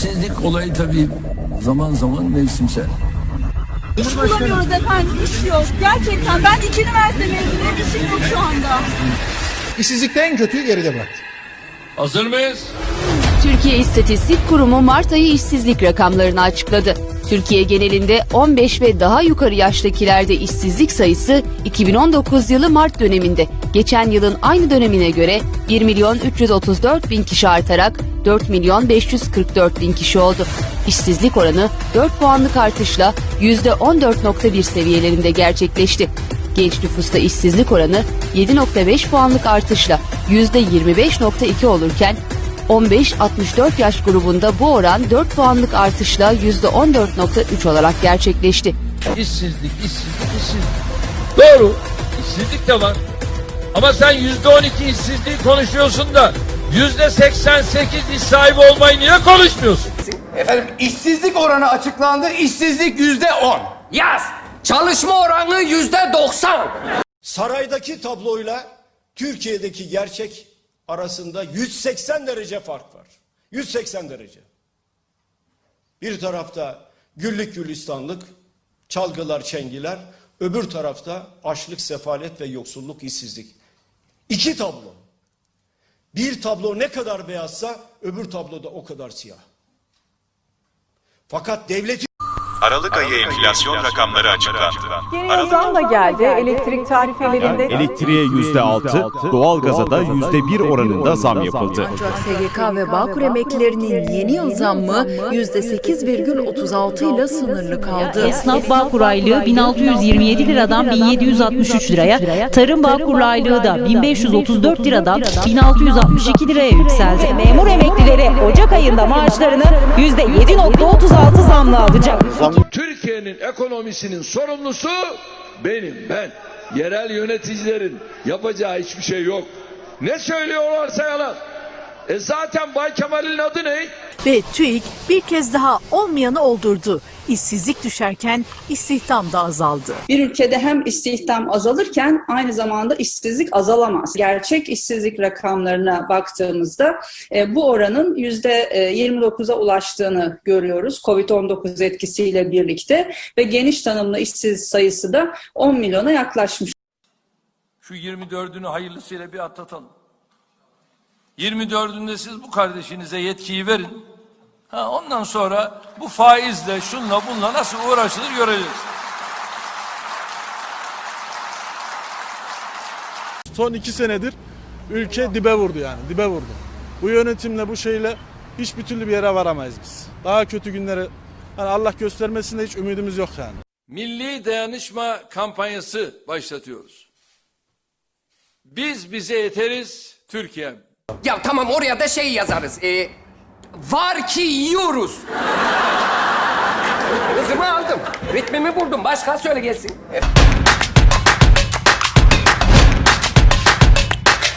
İşsizlik olayı tabii zaman zaman mevsimsel. İş bulamıyoruz efendim, iş yok. Gerçekten ben iki üniversite mezunuyum, işim yok şu anda. İşsizlikte en kötüyü geride bıraktı. Hazır mıyız? Türkiye İstatistik Kurumu Mart ayı işsizlik rakamlarını açıkladı. Türkiye genelinde 15 ve daha yukarı yaştakilerde işsizlik sayısı 2019 yılı Mart döneminde geçen yılın aynı dönemine göre 1 milyon 334 bin kişi artarak 4 milyon 544 bin kişi oldu. İşsizlik oranı 4 puanlık artışla %14.1 seviyelerinde gerçekleşti. Genç nüfusta işsizlik oranı 7.5 puanlık artışla %25.2 olurken 15-64 yaş grubunda bu oran 4 puanlık artışla %14.3 olarak gerçekleşti. İşsizlik, işsizlik, işsizlik. Doğru. işsizlik de var. Ama sen yüzde on iki işsizliği konuşuyorsun da yüzde seksen sekiz iş sahibi olmayı niye konuşmuyorsun? Efendim işsizlik oranı açıklandı. İşsizlik yüzde on. Yaz. Çalışma oranı yüzde doksan. Saraydaki tabloyla Türkiye'deki gerçek arasında 180 derece fark var. 180 derece. Bir tarafta güllük gülistanlık, çalgılar, çengiler, öbür tarafta açlık, sefalet ve yoksulluk, işsizlik. İki tablo. Bir tablo ne kadar beyazsa öbür tabloda o kadar siyah. Fakat devletin Aralık ayı enflasyon rakamları açıklandı. Yeni zam da geldi. Elektrik tarifelerinde Elektriğe %6, doğalgaza da %1 oranında zam yapıldı. Ancak SGK ve Bağkur emeklilerinin yeni yıl zammı %8,36 ile sınırlı kaldı. Esnaf Bağkur aylığı 1627 liradan 1763 liraya, tarım Bağkur aylığı da 1534 liradan 1662 liraya yükseldi. Memur emeklileri Ocak ayında maaşlarını %7.36 zamla alacak. Türkiye'nin ekonomisinin sorumlusu benim, ben. Yerel yöneticilerin yapacağı hiçbir şey yok. Ne söylüyorlarsa yalan. E zaten Bay Kemal'in adı ne? Ve TÜİK bir kez daha olmayanı oldurdu. İşsizlik düşerken istihdam da azaldı. bir ülkede hem istihdam azalırken aynı zamanda işsizlik azalamaz. Gerçek işsizlik rakamlarına baktığımızda e, bu oranın %29'a ulaştığını görüyoruz COVID-19 etkisiyle birlikte ve geniş tanımlı işsiz sayısı da 10 milyona yaklaşmış. Şu 24'ünü hayırlısıyla bir atlatalım. 24'ünde siz bu kardeşinize yetkiyi verin. Ha, ondan sonra bu faizle, şunla bunla nasıl uğraşılır göreceğiz. Son iki senedir ülke dibe vurdu yani dibe vurdu. Bu yönetimle bu şeyle hiçbir türlü bir yere varamayız biz. Daha kötü günlere hani Allah göstermesin de hiç ümidimiz yok yani. Milli dayanışma kampanyası başlatıyoruz. Biz bize yeteriz Türkiye. Ya tamam oraya da şey yazarız. Ee, var ki yiyoruz. Hızımı aldım. Ritmimi buldum. Başka söyle gelsin.